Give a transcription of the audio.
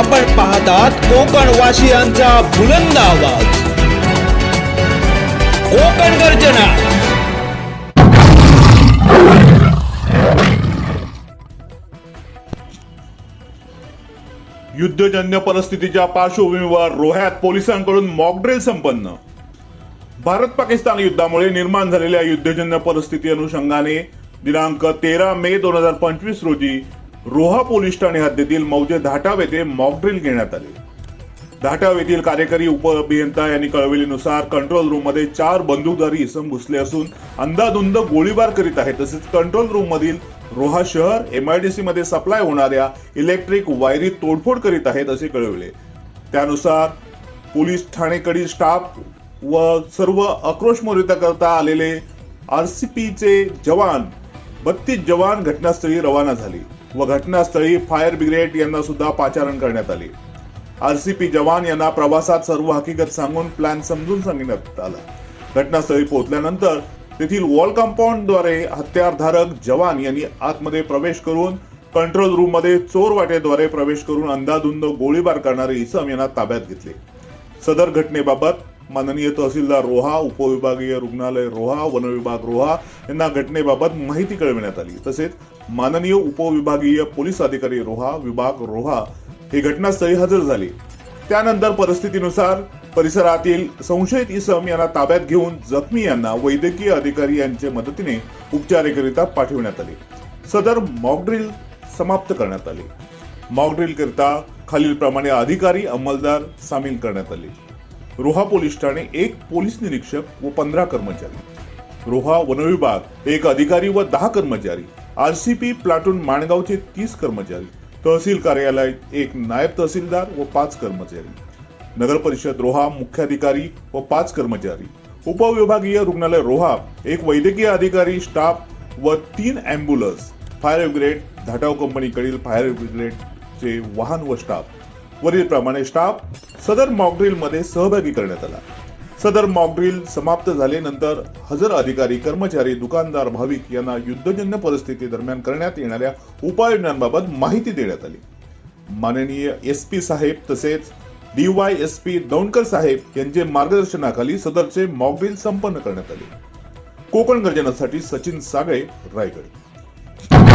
आपण पाहतात कोकण वासियांचा बुलंद आवाज. कोकण गर्जना. युद्धजन्य परिस्थितीच्या पार्श्वभूमीवर रोह्यात पोलिसांकडून मॉकड्रिल संपन्न. भारत पाकिस्तान युद्धामुळे निर्माण झालेल्या युद्धजन्य परिस्थिती अनुषंगाने दिनांक तेरा मे दोन हजार पंचवीस रोजी रोहा पोलीस ठाणे हद्दीतील मौजे धाटाव येथे मॉकड्रिल घेण्यात आले. धाटाव येथील कार्यकारी उप अभियंता यांनी कळविल्यानुसार कंट्रोल रूममध्ये चार बंदूकधारी इसम घुसले असून अंदाधुंद गोळीबार करीत आहेत. तसेच कंट्रोल रूम मधील रोहा शहर एमआयडीसी मध्ये सप्लाय होणाऱ्या इलेक्ट्रिक वायरी तोडफोड करीत आहेत असे कळविले. त्यानुसार पोलीस ठाणेकडील स्टाफ व सर्व आक्रोश करता आलेले आरसीपीचे जवान बत्तीस जवान घटनास्थळी रवाना झाले व घटनास्थळी फायर ब्रिगेड यांना सुद्धा पाचारण करण्यात आले. आरसीपी जवान यांना प्रवासात सर्व हकीकत सांगून प्लॅन समजून सांगण्यात आला. घटनास्थळी पोहोचल्यानंतर तेथील वॉल कंपाऊंडद्वारे हत्यारधारक जवान यांनी आतमध्ये प्रवेश करून कंट्रोल रूममध्ये चोर वाटेद्वारे प्रवेश करून अंदाधुंद गोळीबार करणारे इसम यांना ताब्यात घेतले. सदर घटनेबाबत माननीय तहसीलदार रोहा उपविभागीय रुग्णालय रोहा वनविभाग रोहा यांना घटनेबाबत माहिती कळविण्यात आली. तसेच माननीय उपविभागीय पोलीस अधिकारी रोहा विभाग रोहा हे घटनास्थळी हजर झाले. त्यानंतर परिस्थितीनुसार परिसरातील संशयित इसम यांना ताब्यात घेऊन जखमी यांना वैद्यकीय अधिकारी यांच्या मदतीने उपचाराकरिता पाठविण्यात आले. सदर मॉकड्रिल समाप्त करण्यात आले. मॉकड्रिल करिता खालीलप्रमाणे अधिकारी अंमलदार सामील करण्यात आले. रोहा पोलीस ठाणे एक पोलीस निरीक्षक व पंधरा कर्मचारी. रोहा वनविभाग एक अधिकारी व दहा कर्मचारी. आरसीपी प्लाटून माणगावचे तीस कर्मचारी. तहसील कार्यालय एक नायब तहसीलदार व पाच कर्मचारी. नगर परिषद रोहा मुख्याधिकारी व पाच कर्मचारी. उपविभागीय रुग्णालय रोहा एक वैद्यकीय अधिकारी स्टाफ व तीन अँब्युलन्स फायर ब्रिगेड धाटाव कंपनीकडील फायर ब्रिगेडचे वाहन व स्टाफ. वरील प्रमाणे स्टाफ सदर मॉकड्रिलमध्ये सहभागी करण्यात आला. सदर मॉकड्रिल समाप्त झाल्यानंतर हजर अधिकारी कर्मचारी दुकानदार भाविक यांना युद्धजन्य परिस्थिती दरम्यान करण्यात येणाऱ्या उपाययोजनांबाबत माहिती देण्यात आली. माननीय एस पी साहेब तसेच D Y S P Daundkar साहेब यांचे मार्गदर्शनाखाली सदरचे मॉकड्रिल संपन्न करण्यात आले. कोकण गर्जनासाठी सचिन सागळे रायगड.